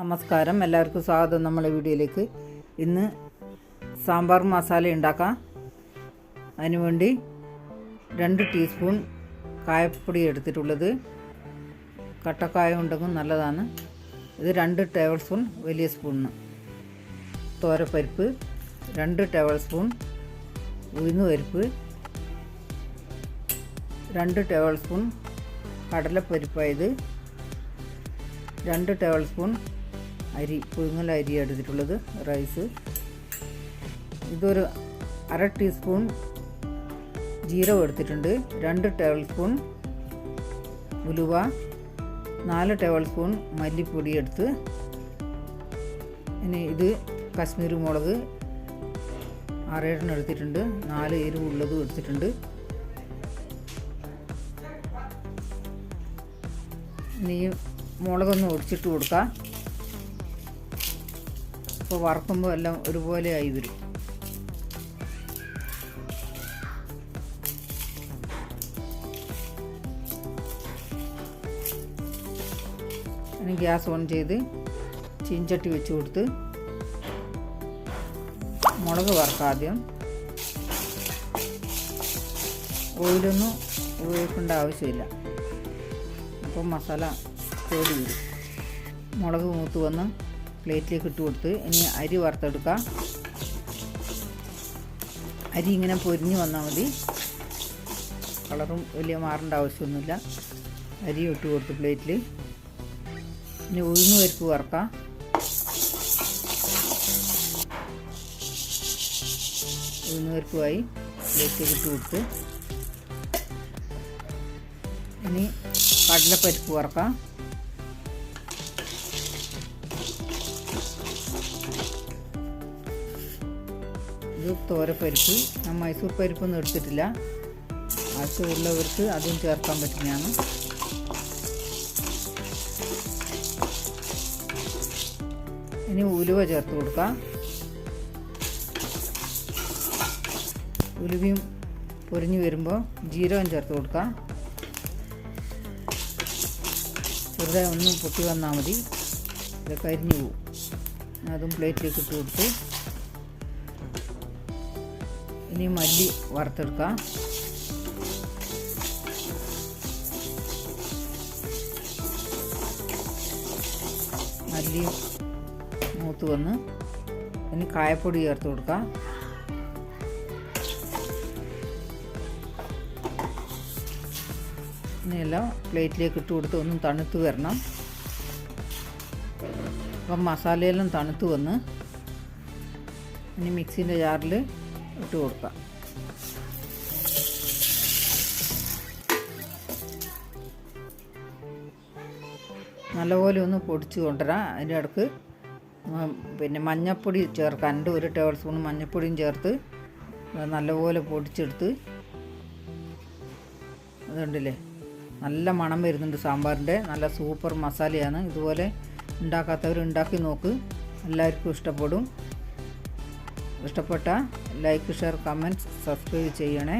നമസ്കാരം. എല്ലാവർക്കും സ്വാഗതം നമ്മളെ വീഡിയോയിലേക്ക്. ഇന്ന് സാമ്പാർ മസാല ഉണ്ടാക്കാം. അതിനുവേണ്ടി രണ്ട് ടീസ്പൂൺ കായപ്പൊടി എടുത്തിട്ടുള്ളത്. കട്ടക്കായ ഉണ്ടെങ്കിൽ നല്ലതാണ്. ഇത് രണ്ട് ടേബിൾ സ്പൂൺ വലിയ സ്പൂണിന് തോരപ്പരിപ്പ് രണ്ട് ടേബിൾ സ്പൂൺ ഉഴുന്ന് പരിപ്പ് രണ്ട് ടേബിൾ സ്പൂൺ കടലപ്പരിപ്പായത് രണ്ട് ടേബിൾ സ്പൂൺ അരി പുഴുങ്ങൽ അരി എടുത്തിട്ടുള്ളത് റൈസ് ഇതൊരു അര ടീസ്പൂൺ ജീരകം എടുത്തിട്ടുണ്ട് രണ്ട് ടേബിൾ സ്പൂൺ ഉലുവ നാല് ടേബിൾ സ്പൂൺ മല്ലിപ്പൊടി എടുത്ത് ഇനി ഇത് കശ്മീരി മുളക് ആറേഴെണ്ണം എടുത്തിട്ടുണ്ട് നാല് എരിവുള്ളതും എടുത്തിട്ടുണ്ട്. ഇനി മുളകൊന്ന് ഒടിച്ചിട്ട് കൊടുക്കാം. അപ്പോൾ വറുക്കുമ്പോൾ എല്ലാം ഒരുപോലെ ആയി വരും ഗ്യാസ് ഓൺ ചെയ്ത് ചീഞ്ചട്ടി വെച്ച് കൊടുത്ത് മുളക് വറുക്കാം ആദ്യം. ഓയിലൊന്നും ഉപയോഗിക്കേണ്ട ആവശ്യമില്ല. അപ്പം മസാല കേടി വരും മുളക് മൂത്ത് വന്ന് പ്ലേറ്റിലേക്ക് ഇട്ട് കൊടുത്ത് ഇനി അരി വറുത്തെടുക്കാം അരി ഇങ്ങനെ പൊരിഞ്ഞ് വന്നാൽ മതി. കളറും വലിയ മാറേണ്ട ആവശ്യമൊന്നുമില്ല. അരി ഇട്ട് കൊടുത്ത് പ്ലേറ്റിൽ ഇനി ഉഴുന്ന് പരിപ്പ് വറുക്കാം ഉഴുന്ന് പരിപ്പുമായി പ്ലേറ്റിലേക്ക് ഇട്ട് കൊടുത്ത്. ഇനി കടലപ്പരിപ്പ് വറക്കാം ഇത് തോരപ്പരിപ്പ് ഞാൻ മൈസൂർ പരിപ്പൊന്നും എടുത്തിട്ടില്ല. ആവശ്യമുള്ളവർക്ക് അതും ചേർക്കാൻ പറ്റുന്നതാണ്. ഇനി ഉലുവ ചേർത്ത് കൊടുക്കാം. ഉലുവയും പൊരിഞ്ഞു വരുമ്പോൾ ജീരകം ചേർത്ത് കൊടുക്കാം. ചെറുതായി ഒന്ന് പൊട്ടി വന്നാൽ മതി. കരിഞ്ഞു പോവും. അതും പ്ലേറ്റിലേക്ക് ഇട്ട് കൊടുത്ത് ഇനി മല്ലി വറുത്തെടുക്കാം. മല്ലി മൂത്ത് വന്ന് ഇനി കായപ്പൊടി ചേർത്ത് കൊടുക്കാം. ഇനിയെല്ലാം പ്ലേറ്റിലേക്ക് ഇട്ട് കൊടുത്ത് ഒന്നും തണുത്ത് വരണം. അപ്പം മസാലയെല്ലാം തണുത്ത് വന്ന് ഇനി മിക്സിന്റെ ജാറിൽ ഇട്ട് കൊടുക്കാം. നല്ലപോലെ ഒന്ന് പൊടിച്ച് കൊണ്ടുവരാം. അതിന്റെ ഇടയ്ക്ക് പിന്നെ മഞ്ഞൾപ്പൊടി ചേർക്കാനുണ്ട് ഒരു ടേബിൾ സ്പൂൺ മഞ്ഞപ്പൊടിയും ചേർത്ത് നല്ലപോലെ പൊടിച്ചെടുത്ത് അതുണ്ടല്ലേ നല്ല മണം വരുന്നുണ്ട് സാമ്പാറിന്റെ. നല്ല സൂപ്പർ മസാലയാണ്. ഇതുപോലെ ഉണ്ടാക്കാത്തവർ ഉണ്ടാക്കി നോക്ക്. എല്ലാവർക്കും ഇഷ്ടപ്പെടും. ഇഷ്ടപ്പെട്ട ലൈക്ക് ഷെയർ കമന്റ് സബ്സ്ക്രൈബ് ചെയ്യണേ.